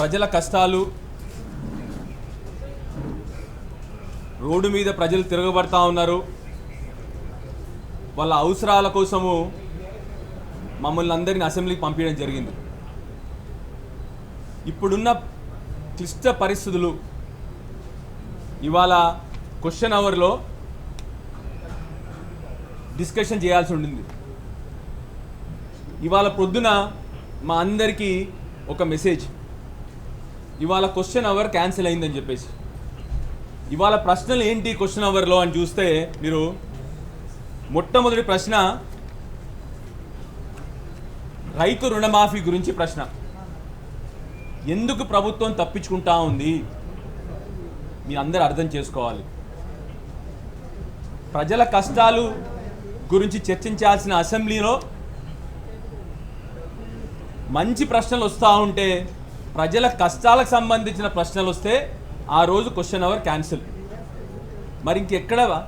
ప్రజల కష్టాలు రోడ్డు మీద ప్రజలు తిరగబడతా ఉన్నారు. వాళ్ళ అవసరాల కోసము మమ్మల్ని అందరిని అసెంబ్లీకి పంపించడం జరిగింది. ఇప్పుడున్న క్లిష్ట పరిస్థితులు ఇవాళ క్వశ్చన్ అవర్లో డిస్కషన్ చేయాల్సి ఉండింది. ఇవాళ పొద్దున మా అందరికీ ఒక మెసేజ్ ఇవాళ క్వశ్చన్ అవర్ క్యాన్సిల్ అయిందని చెప్పేసి. ఇవాళ ప్రశ్నలు ఏంటి క్వశ్చన్ అవర్లో అని చూస్తే మీరు మొట్టమొదటి ప్రశ్న రైతు రుణమాఫీ గురించి ప్రశ్న. ఎందుకు ప్రభుత్వం తప్పించుకుంటా ఉంది? మీరు అందరు అర్థం చేసుకోవాలి. ప్రజల కష్టాలు గురించి చర్చించాల్సిన అసెంబ్లీలో మంచి ప్రశ్నలు వస్తూ ఉంటే ప్రజల కష్టాలకు సంబంధించిన ప్రశ్నలు వస్తే ఆ రోజు క్వశ్చన్ అవర్ క్యాన్సిల్ మరి ఇంకెక్కడ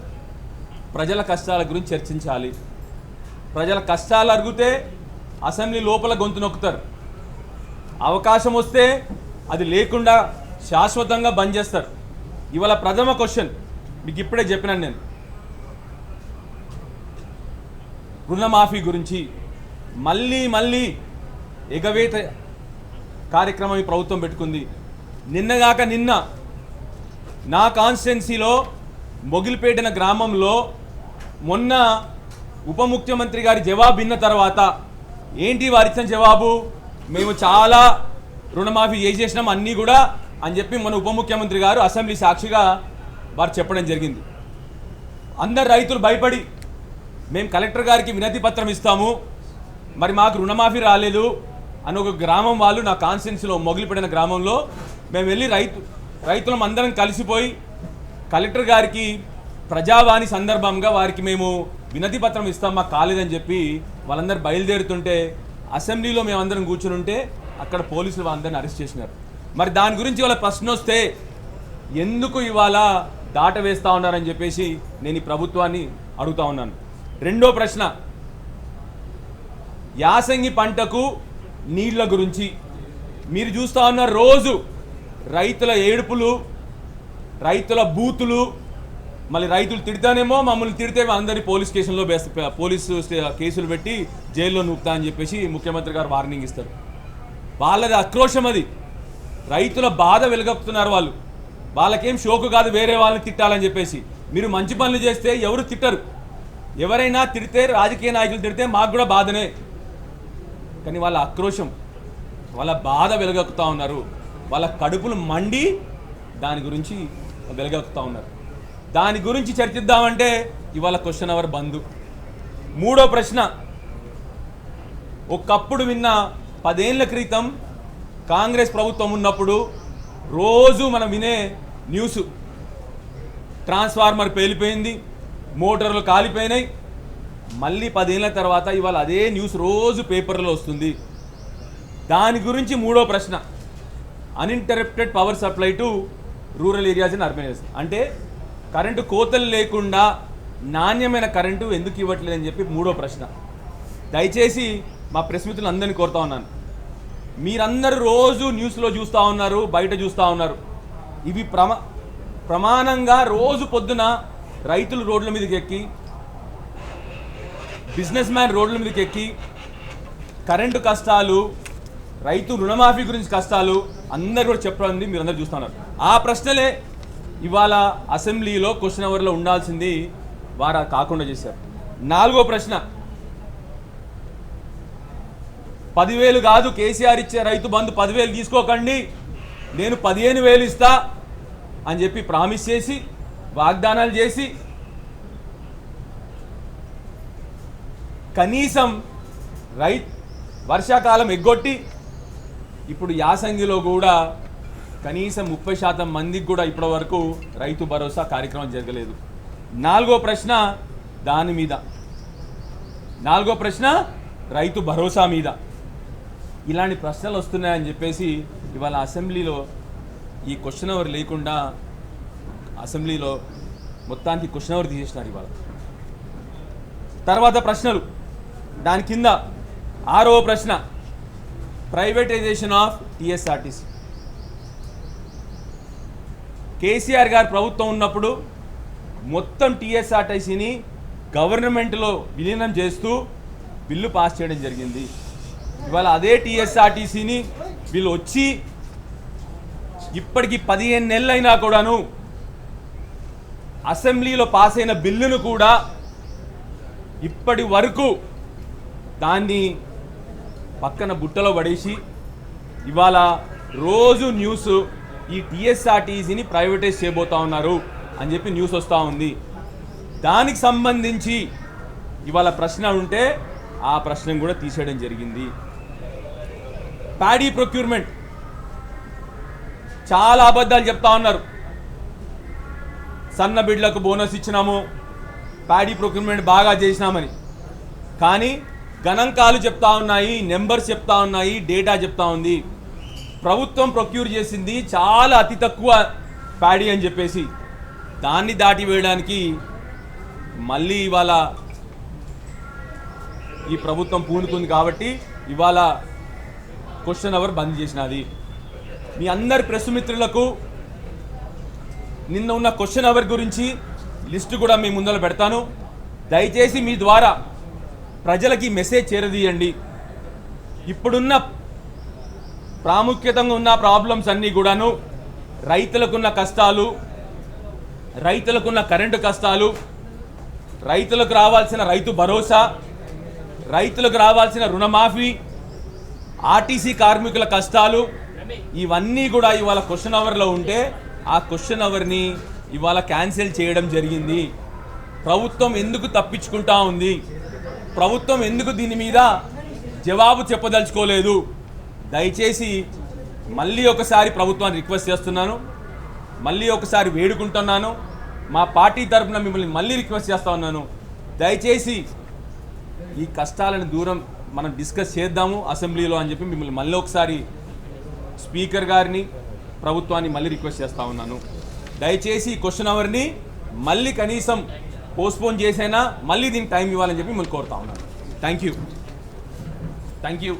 ప్రజల కష్టాల గురించి చర్చించాలి. ప్రజల కష్టాలు అడిగితే అసెంబ్లీ లోపల గొంతు నొక్కుతారు. అవకాశం వస్తే అది లేకుండా శాశ్వతంగా బంద్ చేస్తారు. ఇవాళ ప్రథమ క్వశ్చన్ మీకు ఇప్పుడే చెప్పినాను నేను. రుణమాఫీ గురించి. మళ్ళీ మళ్ళీ ఎగవేత కార్యక్రమం ఈ ప్రభుత్వం పెట్టుకుంది. నిన్నగాక నిన్న నా కాన్స్టిట్యున్సీలో మొగిలిపేటన గ్రామంలో మొన్న ఉప ముఖ్యమంత్రి గారి జవాబు విన్న తర్వాత ఏంటి వారిచ్చిన జవాబు? మేము చాలా రుణమాఫీ చేసేసినాం అన్నీ కూడా అని చెప్పి మన ఉప ముఖ్యమంత్రి గారు అసెంబ్లీ సాక్షిగా వారు చెప్పడం జరిగింది. అందరు రైతులు భయపడి మేము కలెక్టర్ గారికి వినతి పత్రం ఇస్తాము. మరి మాకు రుణమాఫీ రాలేదు. అని ఒక గ్రామం వాళ్ళు నా కాన్స్టిట్యున్సీలో మొగిలిపడిన గ్రామంలో మేము వెళ్ళి రైతు రైతులం అందరం కలిసిపోయి కలెక్టర్ గారికి ప్రజావాణి సందర్భంగా వారికి మేము వినతి పత్రం ఇస్తాం మాకు కాలేదని చెప్పి వాళ్ళందరూ బయలుదేరుతుంటే అసెంబ్లీలో మేమందరం కూర్చుని ఉంటే అక్కడ పోలీసులు వాళ్ళందరిని అరెస్ట్ చేసినారు. మరి దాని గురించి వాళ్ళ ప్రశ్న వస్తే ఎందుకు ఇవాళ దాట వేస్తా ఉన్నారని చెప్పేసి నేను ఈ ప్రభుత్వాన్ని అడుగుతా ఉన్నాను. రెండో ప్రశ్న యాసంగి పంటకు నీళ్ళ గురించి. మీరు చూస్తూ ఉన్న రోజు రైతుల ఏడుపులు రైతుల బూతులు మళ్ళీ రైతులు తిడతానేమో మమ్మల్ని తిడితే అందరినీ పోలీస్ స్టేషన్లో బెస్ట్ పోలీసు కేసులు పెట్టి జైల్లో నూపుతా అని చెప్పేసి ముఖ్యమంత్రి గారు వార్నింగ్ ఇస్తారు. వాళ్ళది ఆక్రోషం అది. రైతుల బాధ వెలుగొక్కుతున్నారు వాళ్ళు. వాళ్ళకేం షోకు కాదు వేరే వాళ్ళని తిట్టాలని చెప్పేసి. మీరు మంచి పనులు చేస్తే ఎవరు తిట్టరు. ఎవరైనా తిడితే రాజకీయ నాయకులు తిడితే మాకు కూడా బాధనే. కానీ వాళ్ళ ఆక్రోశం వాళ్ళ బాధ వెలగక్కుతా ఉన్నారు. వాళ్ళ కడుపులు మండి దాని గురించి వెలగక్కుతా ఉన్నారు. దాని గురించి చర్చిద్దామంటే ఇవాళ క్వశ్చన్ అవర్ బంద్. మూడో ప్రశ్న. ఒకప్పుడు విన్న పదేళ్ళ క్రితం కాంగ్రెస్ ప్రభుత్వం ఉన్నప్పుడు రోజు మనం వినే న్యూస్. ట్రాన్స్ఫార్మర్ పేలిపోయింది మోటార్లు కాలిపోయినాయి మళ్ళీ పదేళ్ళ తర్వాత ఇవాళ అదే న్యూస్ రోజు పేపర్లో వస్తుంది. దాని గురించి మూడో ప్రశ్న. Uninterrupted power supply to rural areas and urban areas అంటే కరెంటు కోతలు లేకుండా నాణ్యమైన కరెంటు ఎందుకు ఇవ్వట్లేదని చెప్పి మూడో ప్రశ్న. దయచేసి మా ప్రెస్ మిత్రులు అందరినీ కోరుతా ఉన్నాను. మీరందరూ రోజు న్యూస్లో చూస్తూ ఉన్నారు బయట చూస్తూ ఉన్నారు. ఇవి ప్రమా ప్రమాణంగా రోజు పొద్దున రైతులు రోడ్ల మీదకి ఎక్కి బిజినెస్ మ్యాన్ రోడ్ల మీదకి ఎక్కి కరెంటు కష్టాలు రైతు రుణమాఫీ గురించి కష్టాలు అందరు కూడా చెప్పడం మీరు అందరు చూస్తున్నారు ఆ ప్రశ్నలే ఇవాళ అసెంబ్లీలో క్వశ్చన్ అవర్లో ఉండాల్సింది వారు కాకుండా చేశారు. నాలుగో ప్రశ్న. పదివేలు కాదు కేసీఆర్ ఇచ్చే రైతు బంధు పదివేలు తీసుకోకండి నేను పదిహేను వేలు ఇస్తా అని చెప్పి ప్రామిస్ చేసి వాగ్దానాలు చేసి కనీసం రై వర్షాకాలం ఎగ్గొట్టి ఇప్పుడు యాసంగిలో కూడా కనీసం ముప్పై శాతం మందికి కూడా ఇప్పటి వరకు రైతు భరోసా కార్యక్రమం జరగలేదు. నాలుగో ప్రశ్న దాని మీద. నాలుగో ప్రశ్న రైతు భరోసా మీద. ఇలాంటి ప్రశ్నలు వస్తున్నాయని చెప్పేసి ఇవాళ అసెంబ్లీలో ఈ క్వశ్చన్ అవర్ లేకుండా అసెంబ్లీలో మొత్తానికి క్వశ్చన్ అవర్ తీసేసినారు ఇవాళ. తర్వాత ప్రశ్నలు. దాని కింద ఆరో ప్రశ్న ప్రైవేటైజేషన్ ఆఫ్ టీఎస్ఆర్టీసీ కేసీఆర్ గారు ప్రభుత్వం ఉన్నప్పుడు మొత్తం టీఎస్ఆర్టీసీని గవర్నమెంట్లో విలీనం చేస్తూ బిల్లు పాస్ చేయడం జరిగింది. ఇవాళ అదే టీఎస్ఆర్టీసీని వీళ్ళు వచ్చి ఇప్పటికి పదిహేను నెలలైనా కూడాను అసెంబ్లీలో పాస్ అయిన బిల్లును కూడా ఇప్పటి వరకు దాన్ని పక్కన బుట్టలో పడేసి ఇవాళ రోజు న్యూస్ ఈ టీఎస్ఆర్టీసీని ప్రైవేటైజ్ చేయబోతా ఉన్నారు అని చెప్పి న్యూస్ వస్తూ ఉంది. దానికి సంబంధించి ఇవాళ ప్రశ్న ఉంటే ఆ ప్రశ్న కూడా తీసేయడం జరిగింది. Paddy procurement. చాలా అబద్ధాలు చెప్తా ఉన్నారు. సన్న బిడ్లకు బోనస్ ఇచ్చినాము ప్యాడీ ప్రొక్యూర్మెంట్ బాగా చేసినామని. కానీ గణాంకాలు చెప్తా ఉన్నాయి నెంబర్స్ చెప్తా ఉన్నాయి డేటా చెప్తా ఉంది. ప్రభుత్వం ప్రొక్యూర్ చేసింది చాలా అతి తక్కువ ప్యాడీ అని చెప్పేసి. దాన్ని దాటి వేయడానికి మళ్ళీ ఇవాళ ఈ ప్రభుత్వం పూనుకుంది కాబట్టి ఇవాళ క్వశ్చన్ అవర్ బంద్ చేసినది. మీ అందరి ప్రెస్ మిత్రులకు నిన్న ఉన్న క్వశ్చన్ అవర్ గురించి లిస్టు కూడా మీ ముందర పెడతాను. దయచేసి మీ ద్వారా ప్రజలకి మెసేజ్ చేరదీయండి. ఇప్పుడున్న ప్రాముఖ్యతంగా ఉన్న ప్రాబ్లమ్స్ అన్నీ కూడాను రైతులకున్న కష్టాలు రైతులకున్న కరెంటు కష్టాలు రైతులకు రావాల్సిన రైతు భరోసా రైతులకు రావాల్సిన రుణమాఫీ ఆర్టీసీ కార్మికుల కష్టాలు ఇవన్నీ కూడా ఇవాళ క్వశ్చన్ అవర్లో ఉంటే ఆ క్వశ్చన్ అవర్ని ఇవాళ క్యాన్సిల్ చేయడం జరిగింది. ప్రభుత్వం ఎందుకు తప్పించుకుంటా ఉంది? ప్రభుత్వం ఎందుకు దీని మీద జవాబు చెప్పదలుచుకోలేదు? దయచేసి మళ్ళీ ఒకసారి ప్రభుత్వాన్ని రిక్వెస్ట్ చేస్తున్నాను. మళ్ళీ ఒకసారి వేడుకుంటున్నాను. మా పార్టీ తరఫున మిమ్మల్ని మళ్ళీ రిక్వెస్ట్ చేస్తా ఉన్నాను. దయచేసి ఈ కష్టాలను దూరం మనం డిస్కస్ చేద్దాము అసెంబ్లీలో అని చెప్పి మిమ్మల్ని మళ్ళీ ఒకసారి స్పీకర్ గారిని ప్రభుత్వాన్ని మళ్ళీ రిక్వెస్ట్ చేస్తూ ఉన్నాను. దయచేసి ఈ క్వశ్చన్ అవర్ని మళ్ళీ కనీసం పోస్ట్పోన్ చేసైనా మళ్ళీ దీనికి టైం ఇవ్వాలని చెప్పి మిమ్మల్ని కోరుతా ఉన్నాను. Thank you thank you